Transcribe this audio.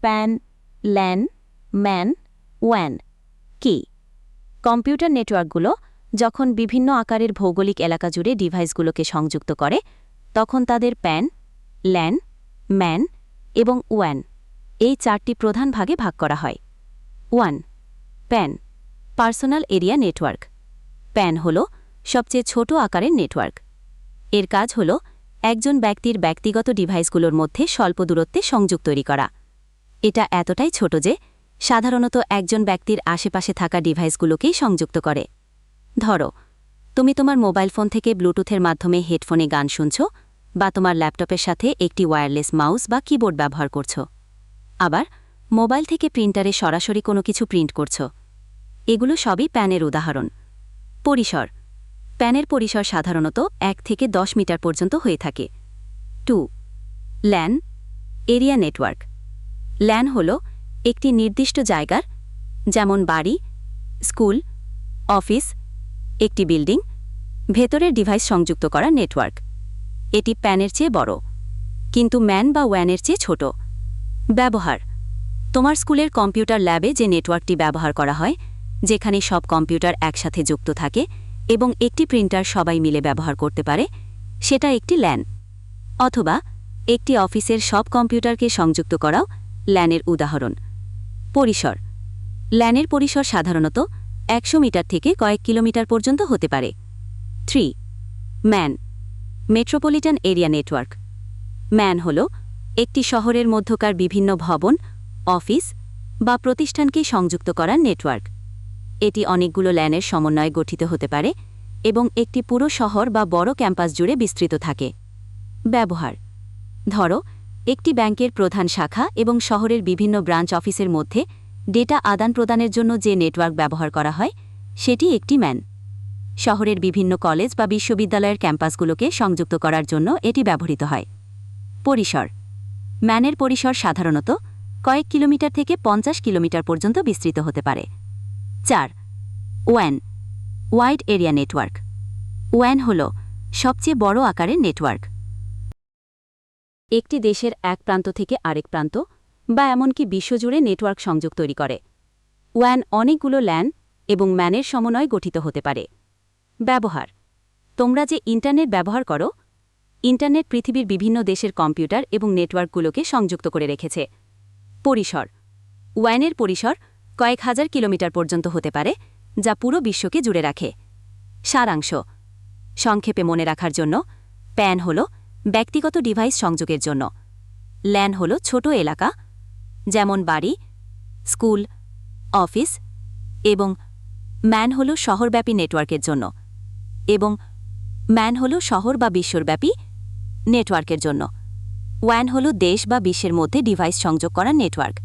Pan, LAN, MAN, ওয়ান, কি। Computer নেটওয়ার্কগুলো যখন বিভিন্ন আকারের ভৌগোলিক এলাকা জুড়ে ডিভাইসগুলোকে সংযুক্ত করে, তখন তাদের প্যান, ল্যান, ম্যান এবং ওয়ান এই চারটি প্রধান ভাগে ভাগ করা হয়। One, PAN, personal area network. PAN হল সবচেয়ে ছোট আকারের নেটওয়ার্ক। এর কাজ হল একজন ব্যক্তির ব্যক্তিগত ডিভাইসগুলোর মধ্যে স্বল্প দূরত্বে সংযোগ তৈরি করা। এটা এতটাই ছোট যে সাধারণত একজন ব্যক্তির আশেপাশে থাকা ডিভাইসগুলোকেই সংযুক্ত করে। ধরো, তুমি তোমার মোবাইল ফোন থেকে ব্লুটুথের মাধ্যমে হেডফোনে গান শুনছ বা তোমার ল্যাপটপের সাথে একটি ওয়্যারলেস মাউস বা কিবোর্ড ব্যবহার করছ। আবার মোবাইল থেকে প্রিন্টারে সরাসরি কোনো কিছু প্রিন্ট করছ। এগুলো সবই প্যানের উদাহরণ। পরিসর। প্যানের পরিসর সাধারণত এক থেকে দশ মিটার পর্যন্ত হয়ে থাকে। Two. LAN. Area network. LAN হল একটি নির্দিষ্ট জায়গার, যেমন বাড়ি, স্কুল, অফিস, একটি বিল্ডিং, ভেতরের ডিভাইস সংযুক্ত করা নেটওয়ার্ক। এটি প্যানের চেয়ে বড়, কিন্তু ম্যান বা ওয়ানের চেয়ে ছোট। ব্যবহার। তোমার স্কুলের কম্পিউটার ল্যাবে যে নেটওয়ার্কটি ব্যবহার করা হয়, যেখানে সব কম্পিউটার একসাথে যুক্ত থাকে এবং একটি প্রিন্টার সবাই মিলে ব্যবহার করতে পারে, সেটা একটি ল্যান। অথবা একটি অফিসের সব কম্পিউটারকে সংযুক্ত করাও ল্যানের উদাহরণ। পরিসর। ল্যানের পরিসর সাধারণত একশো মিটার থেকে কয়েক কিলোমিটার পর্যন্ত হতে পারে। Three. MAN. Metropolitan area network. MAN হল একটি শহরের মধ্যকার বিভিন্ন ভবন, অফিস বা প্রতিষ্ঠানকে সংযুক্ত করার নেটওয়ার্ক। এটি অনেকগুলো ল্যানের সমন্বয়ে গঠিত হতে পারে এবং একটি পুরো শহর বা বড় ক্যাম্পাস জুড়ে বিস্তৃত থাকে। ব্যবহার। ধরো একটি ব্যাংকের প্রধান শাখা এবং শহরের বিভিন্ন ব্রাঞ্চ অফিসের মধ্যে ডেটা আদান প্রদানের জন্য যে নেটওয়ার্ক ব্যবহার করা হয়, সেটি একটি ম্যান। শহরের বিভিন্ন কলেজ বা বিশ্ববিদ্যালয়ের ক্যাম্পাসগুলোকে সংযুক্ত করার জন্য এটি ব্যবহৃত হয়। পরিসর। ম্যানের পরিসর সাধারণত কয়েক কিলোমিটার থেকে পঞ্চাশ কিলোমিটার পর্যন্ত বিস্তৃত হতে পারে। চার। One. Wide area network. One হল সবচেয়ে বড় আকারের নেটওয়ার্ক। একটি দেশের এক প্রান্ত থেকে আরেক প্রান্ত, বা এমনকি বিশ্বজুড়ে নেটওয়ার্ক সংযোগ তৈরি করে। ওয়ান অনেকগুলো ল্যান এবং ম্যানের সমন্বয় গঠিত হতে পারে। ব্যবহার। তোমরা যে ইন্টারনেট ব্যবহার করো, ইন্টারনেট পৃথিবীর বিভিন্ন দেশের কম্পিউটার এবং নেটওয়ার্কগুলোকে সংযুক্ত করে রেখেছে। পরিসর। ওয়ানের পরিসর কয়েক হাজার কিলোমিটার পর্যন্ত হতে পারে, যা পুরো বিশ্বকে জুড়ে রাখে। সারাংশ। সংক্ষেপে মনে রাখার জন্য, প্যান হল ব্যক্তিগত ডিভাইস সংযোগের জন্য। ল্যান হল ছোট এলাকা, যেমন বাড়ি, স্কুল, অফিস এবং ম্যান হল শহরব্যাপী নেটওয়ার্কের জন্য এবং ম্যান হল শহর বা বিশ্বব্যাপী নেটওয়ার্কের জন্য। ওয়ান হল দেশ বা বিশ্বের মধ্যে ডিভাইস সংযোগ করার নেটওয়ার্ক।